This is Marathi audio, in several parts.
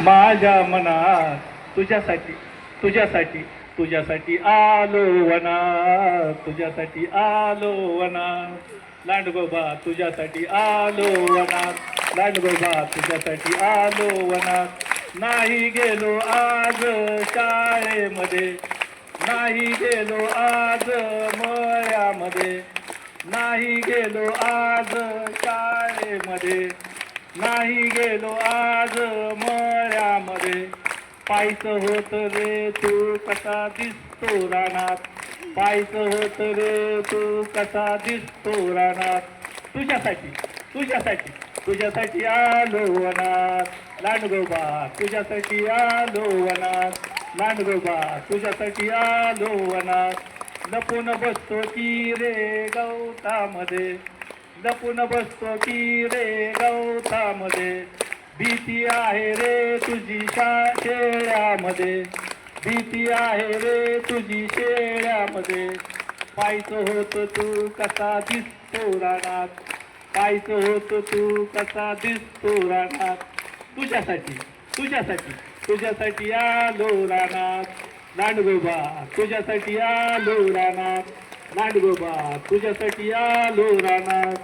माझ्या मनात तुझ्यासाठी तुझ्यासाठी तुझ्यासाठी आलो वना तुझ्यासाठी आलो वनात लांडगोबा तुझ्यासाठी आलो वनात लांडगोबा तुझ्यासाठी आलो वना. नाही गेलो आज शाळेमध्ये. नाही गेलो आज मळ्यामध्ये नाही गेलो आज शाळेमध्ये. नाही गेलो आज मळ्यामध्ये पायच होत रे तू कसा दिसतो रानात. पायच होत रे तू कसा दिसतो रानात. तुझ्यासाठी तुझ्यासाठी तुझ्यासाठी आलो वनात. लांडगोबा तुझ्यासाठी आलो वनात. लांडगोबा तुझ्यासाठी आलो वनात. लपून बसतो की रे गवतामध्ये. लपून बसतो की रे गवतामध्ये भीती आहे रे तुझी शा शेळ्यामध्ये. भीती आहे रे तुझी शेळ्यामध्ये. पायचं होत तू कसा दिसतो रानात पायचं होत तू कसा दिसतो रानात तुझ्यासाठी तुझ्यासाठी तुझ्यासाठी आलो रानात. लांडगोबा तुझ्यासाठी आलो रानात. लांडगोबा तुझ्यासाठी आलो रानात.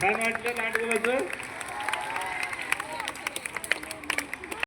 काय वाटलं लांडगोबाचं